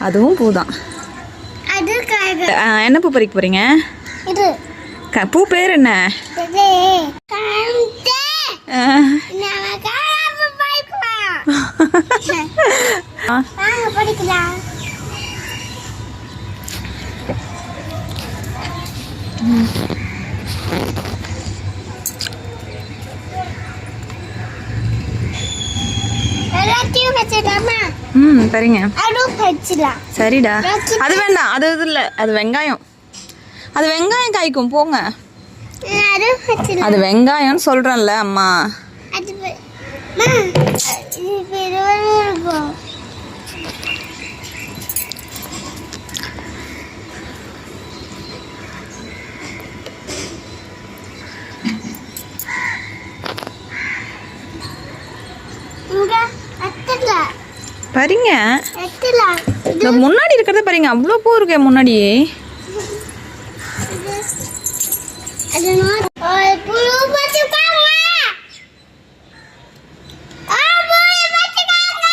அதுவும் பூ தான் என்ன பூ பறிக்க போகிறீங்க இது. க பூ பேர் என்ன? எல்லாத்தையும் வச்சிடலாமா? ம் சரிங்க சரிடா. அது வேண்டாம். அது இது இல்லை. அது வெங்காயம். அது வெங்காயம் காய்க்கும். போங்க. அது வெங்காயம்னு சொல்கிறேன்ல அம்மா. அது இந்த முன்னாடி இருக்கிறத பாருங்க அவ்வளோ பூ இருக்கே முன்னாடி. அது நோட் ஒரு புழு வச்சுக்காங்க ஆ புழு வச்சுக்காங்க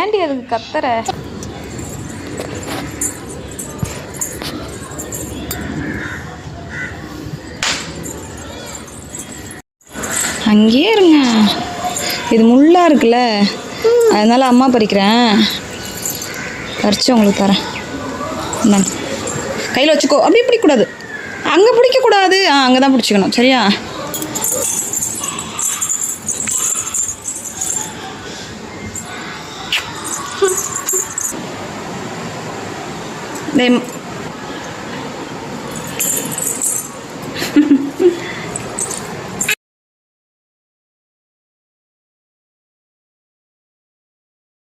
ஏன்டி அதுக்கு கத்துற? அங்கேயே இருங்க. இது முள்ளா இருக்குல்ல. அதனால் அம்மா பறிக்கிறேன். பறித்து உங்களுக்கு தரேன். நான் கையில் வச்சுக்கோ. அப்படியே பிடிக்கக்கூடாது. அங்கே பிடிக்கக்கூடாது. ஆ அங்கே தான் பிடிச்சிக்கணும். சரியா? டே